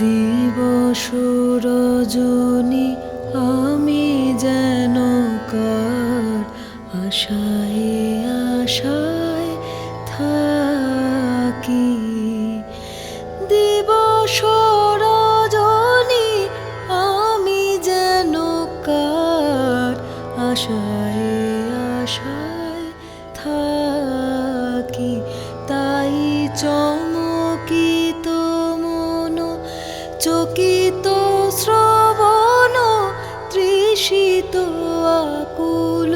দিবস রজনী আমি যেন কার আশায় আশায় থাকি। তৃষিত আকুল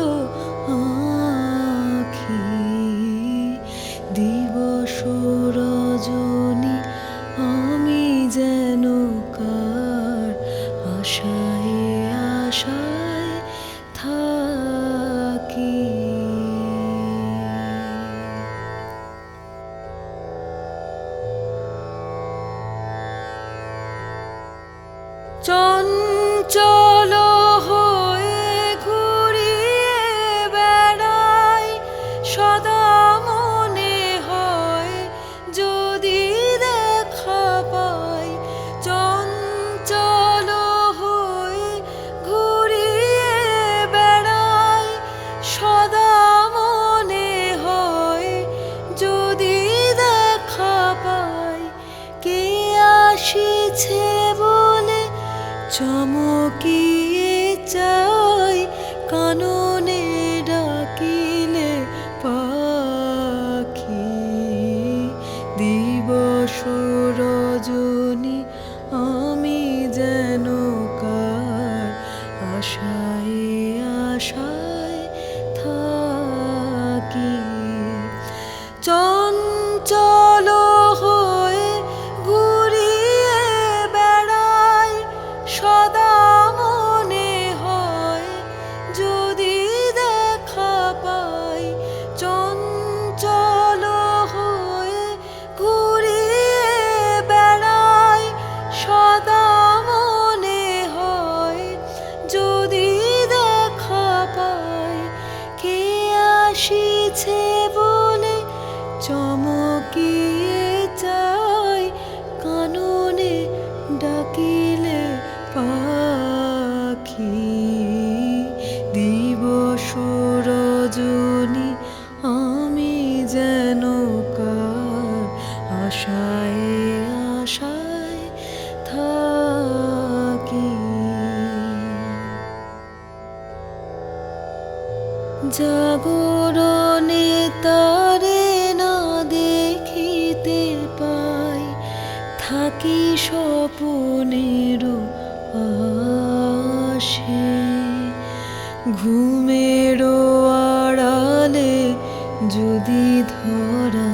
চমকিয়ে চাই কাননে ডাকিলে পাখি। দিবস রজনী আমি যেন কার আশায় আশায় আশায় আশায় থাকি। জাগরণে তারে না দেখিতে পাই, থাকি স্বপনের আসে ঘুমের আড়ালে যদি ধরা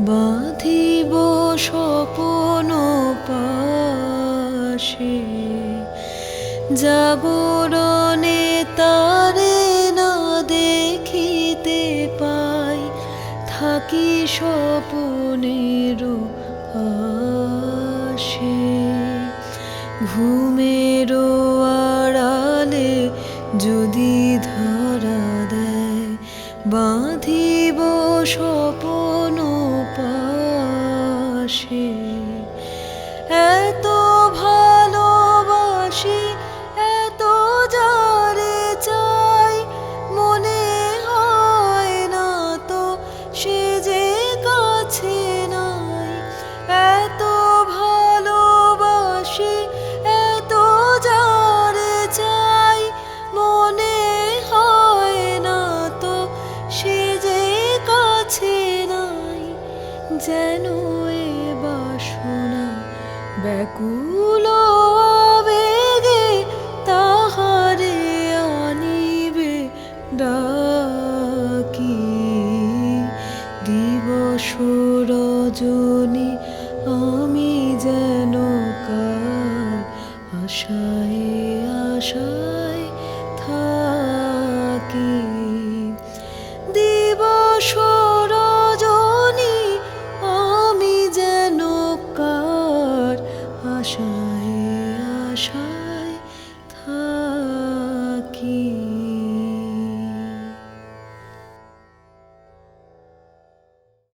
বাঁধিব স্বপন পাশে। জাগরণে তারে না দেখিতে পাই, থাকি স্বপনের আসে ঘুমের আড়ালে যদি ধরা দেয়, বাঁধিব স্বপন পাশে এত ভালোবাসি, এত যারে চাই, মনে হয় না তো সে যে কাছে নাই। এত ভালোবাসি, এত যারে চাই, মনে হয় না তো সে যে কাছে নাই। যেন ব্যাকুল আবেগে তাহারে আনিবে ডাকি। দিবস রজনী আমি যেন কার আশায় আশায় থাকি